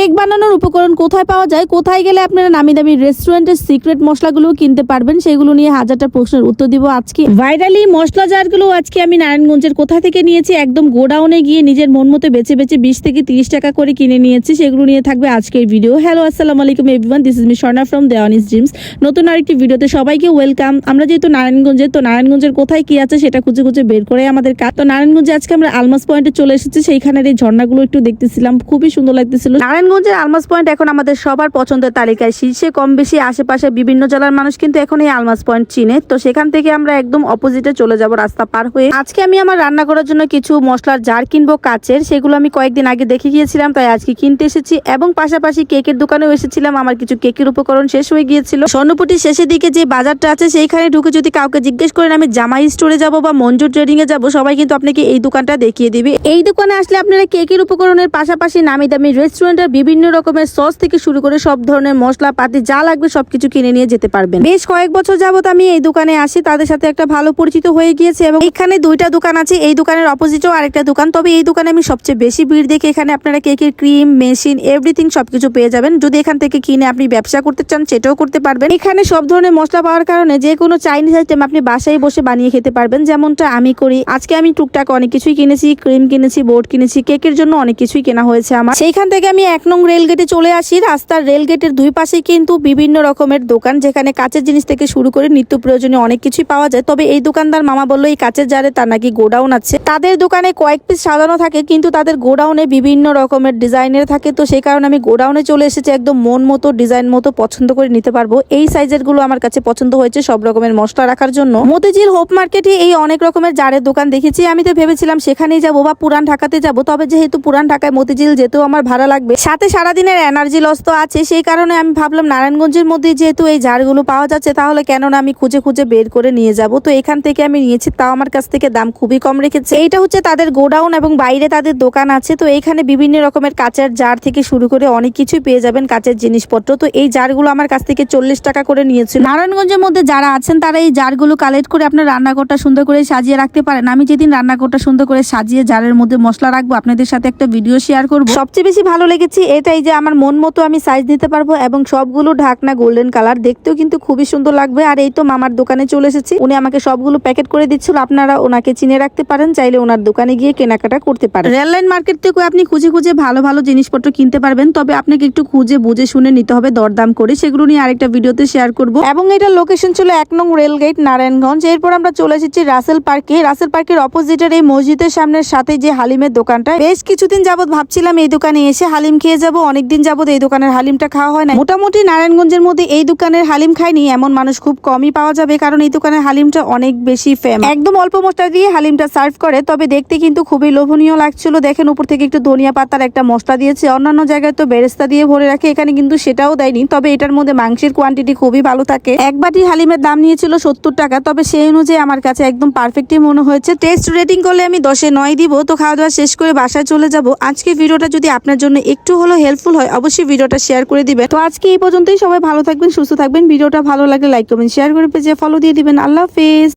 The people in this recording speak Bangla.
কেক বানানোর উপকরণ কোথায় পাওয়া যায়? কোথায় গেলে আপনারা নামি দামি রেস্টুরেন্টের সিক্রেট মশলাগুলো কিনতে পারবেন? সেগুলো নিয়ে হাজারটা প্রশ্নের উত্তর দিব আজকে। ভাইরালি মশলা জারগুলো আজকে আমি নারায়ণগঞ্জের কোথা থেকে নিয়েছি? একদম গোডাউনে গিয়ে নিজের মন মতো বেছে বেছে বিশ থেকে তিরিশ টাকা করে কিনে নিয়েছি। সেগুলো নিয়ে থাকবে আজকের ভিডিও হ্যালো আসসালামু আলাইকুম everyone this is me Swarna from Dewani's dreams নতুন আরেকটি ভিডিওতে সবাইকে ওয়েলকাম আমরা যেহেতু নারায়ণগঞ্জে, তো নারায়ণগঞ্জের কোথায় কি আছে সেটা খুঁজে খুঁজে বের করে আমাদের কাজ। তো নারায়ণগঞ্জে আজকে আমরা আলমাস পয়েন্টে চলে এসেছি। সেইখানের এই ঝর্ণাগুলো একটু দেখতেছিলাম। খুবই সুন্দর লাগতেছিল। নারায়ণগঞ্জের আলমাস পয়েন্ট এখন আমাদের সবার পছন্দের তালিকায়। শীর্ষে কম বেশি আশেপাশে বিভিন্ন জেলার মানুষ কিন্তু এখন এই আলমাস পয়েন্ট চিনে। তো সেখান থেকে আমরা একদম অপোজিটে চলে যাব রাস্তা পার হয়ে। আজকে আমি আমার রান্না করার জন্য কিছু মশলার জার কিনবো কাচের। সেগুলো আমি কয়েকদিন আগে দেখে গিয়েছিলাম, তাই আজকে কিনতে এসেছি। এবং পাশাপাশি কেকের দোকানেও এসেছিলাম, আমার কিছু কেকের উপকরণ শেষ হয়ে গিয়েছিল। স্বর্ণপুটির শেষের দিকে যে বাজারটা আছে, সেইখানে ঢুকে যদি কাউকে জিজ্ঞেস করেন, আমি জামাই স্টোরে যাব বা মঞ্জুর ট্রেডিং এ যাব, সবাই কিন্তু আপনাকে এই দোকানটা দেখিয়ে দিবে। এই দোকানে আসলে আপনারা কেকের উপকরণের পাশাপাশি নামি দামি রেস্টুরেন্টের বিভিন্ন রকমের সস থেকে শুরু করে সব ধরনের মশলা, পাতি, যা লাগবে সবকিছু কিনে নিয়ে যেতে পারবেন। বেশ কয়েক বছর যাবত আমি এই দোকানে আসি, তাদের সাথে একটা ভালো পরিচিত হয়ে গিয়েছে এবং এখানে দুইটা দোকান আছে, এই দোকানের অপোজিটেও আরেকটা দোকান। তবে এই দোকানে আমি সবচেয়ে বেশি ভিড় দেখে এখানে আপনারা কেকের ক্রিম, মেশিন, এভরিথিং সবকিছু পেয়ে যাবেন। যদি এখান থেকে কিনে আপনি ব্যবসা করতে চান, সেটাও করতে পারবেন। এখানে সব ধরনের মশলা পাওয়ার কারণে যে কোনো চাইনিজ আইটেম আপনি বাসায় বসে বানিয়ে খেতে পারবেন। যেমনটা আমি করি, আজকে আমি টুকটাক অনেক কিছুই কিনেছি, ক্রিম কিনেছি, বোর্ড কিনেছি, কেকের জন্য অনেক কিছুই কেনা হয়েছে আমার। সেইখান থেকে আমি এক নং রেল গেটে চলে আসি। রাস্তার রেল গেটের দুই পাশে কিন্তু বিভিন্ন রকমের দোকান, যেখানে কাঁচের জিনিস থেকে শুরু করে নিত্য প্রয়োজনীয় অনেক কিছুই পাওয়া যায়। তবে এই দোকানদার মামা বলল, এই কাঁচের জারে তার নাকি গোডাউন আছে। তাদের দোকানে কয়েক পিস সাজানো থাকে, কিন্তু তাদের গোডাউনে বিভিন্ন রকমের ডিজাইনের থাকে। তো সেই কারণে আমি গোডাউনে চলে এসেছি, একদম মন মতো, ডিজাইন মতো পছন্দ করে নিতে পারব। এই সাইজেরগুলো আমার কাছে পছন্দ হয়েছে সব রকমের মশলা রাখার জন্য। মতিঝিল হোপ মার্কেটে এই অনেক রকমের জারের দোকান দেখেছি। আমি তো ভেবেছিলাম সেখানেই যাব বা পুরান ঢাকাতে যাব। তবে যেহেতু পুরান ঢাকায় মতিঝিল যেতেও আমার ভাড়া লাগবে সাথে সারাদিনের এনার্জি লস তো আছে, সেই কারণে আমি ভাবলাম নারায়ণগঞ্জের মধ্যে যেহেতু এই জারগুলো পাওয়া যাচ্ছে, তাহলে কেন না আমি খুঁজে খুঁজে বের করে নিয়ে যাব। তো এখান থেকে আমি নিয়েছি, তাও আমার কাছ থেকে দাম খুবই কম রেখেছে। এইটা হচ্ছে তাদের গোডাউন এবং বাইরে তাদের দোকান আছে, তো এইখানে বিভিন্ন রকমের কাঁচের জার থেকে শুরু করে অনেক কিছুই পেয়ে যাবেন কাঁচের জিনিসপত্র। তো এই জারগুলো আমার কাছ থেকে চল্লিশ টাকা করে নিয়েছিল। নারায়ণগঞ্জের মধ্যে যারা আছেন, তারা এই জারগুলো কালেক্ট করে আপনার রান্নাঘরটা সুন্দর করে সাজিয়ে রাখতে পারেন। আমি যেদিন রান্নাঘরটা সুন্দর করে সাজিয়ে জারের মধ্যে মশলা রাখব, আপনাদের সাথে একটা ভিডিও শেয়ার করব। সবচেয়ে বেশি ভালো লেগেছে এটাই যে আমার মন মতো আমি সাইজ নিতে পারব এবং সবগুলো ঢাকনা গোল্ডেন কালার দেখতেও কিন্তু খুবই সুন্দর লাগবে। আর এই তো মামার দোকানে চলে এসেছি। উনি আমাকে সবগুলো প্যাকেট করে দিচ্ছিল। আপনারা ওনাকে চিনে রাখতে পারেন, চাইলে ওনার দোকানে গিয়ে কেনাকাটা করতে পারেন। রেললাইন মার্কেট থেকে আপনি খুঁজে খুঁজে ভালো ভালো জিনিসপত্র কিনতে পারবেন। তবে আপনাকে একটু খুঁজে, বুঝে, শুনে নিতে হবে দরদাম করে। সেগুলো নিয়ে আরেকটা ভিডিওতে শেয়ার করব। এবং এটা লোকেশন ছিল এক নং রেল গেট নারায়ণগঞ্জ। এরপর আমরা চলে এসেছি রাসেল পার্কে। রাসেল পার্কের অপোজিটের এই মসজিদের সামনের সাথে যে হালিমের দোকানটা, বেশ কিছুদিন যাবত ভাবছিলাম এই দোকানে এসে হালিম খেয়ে যাব, অনেকদিন যাবত এই দোকানের হালিমটা খাওয়া হয় না মোটামুটি নারায়ণগঞ্জের মধ্যে এই দোকানের হালিম খাইনি, এমন মানুষ খুব কমই পাওয়া যাবে কারণ এই দোকানের হালিমটা অনেক বেশি ফেম একদম অল্প মশলা দিয়ে হালিমটা সার্ভ করে, তবে দেখতে কিন্তু খুবই লোভনীয় লাগছিল। দেখেন, উপর থেকে একটু ধনিয়া পাতার একটা মশলা দিয়েছে। অন্যান্য জায়গায় তো বেরেস্তা দিয়ে ভরে রাখে, এখানে কিন্তু সেটাও দেয়নি। তবে এটার মধ্যে মাংসের কোয়ান্টিটি খুবই ভালো থাকে। এক বাটি হালিমের দাম নিয়েছিল সত্তর টাকা, তবে সেই অনুযায়ী আমার কাছে একদম পারফেক্টই মনে হয়েছে। টেস্ট রেটিং করলে আমি দশে নয় দিব। তো খাওয়া দাওয়া শেষ করে বাসায় চলে যাব। আজকে ভিডিওটা যদি আপনার জন্য একটু হলো হেল্পফুল হয়, অবশ্যই ভিডিওটা শেয়ার করে দিবেন। তো আজকে এই পর্যন্তই, সবাই ভালো থাকবেন, সুস্থ থাকবেন। ভিডিওটা ভালো লাগলে লাইক করবেন শেয়ার করে পেজে ফলো দিয়ে দিবেন। আল্লাহ হাফেজ।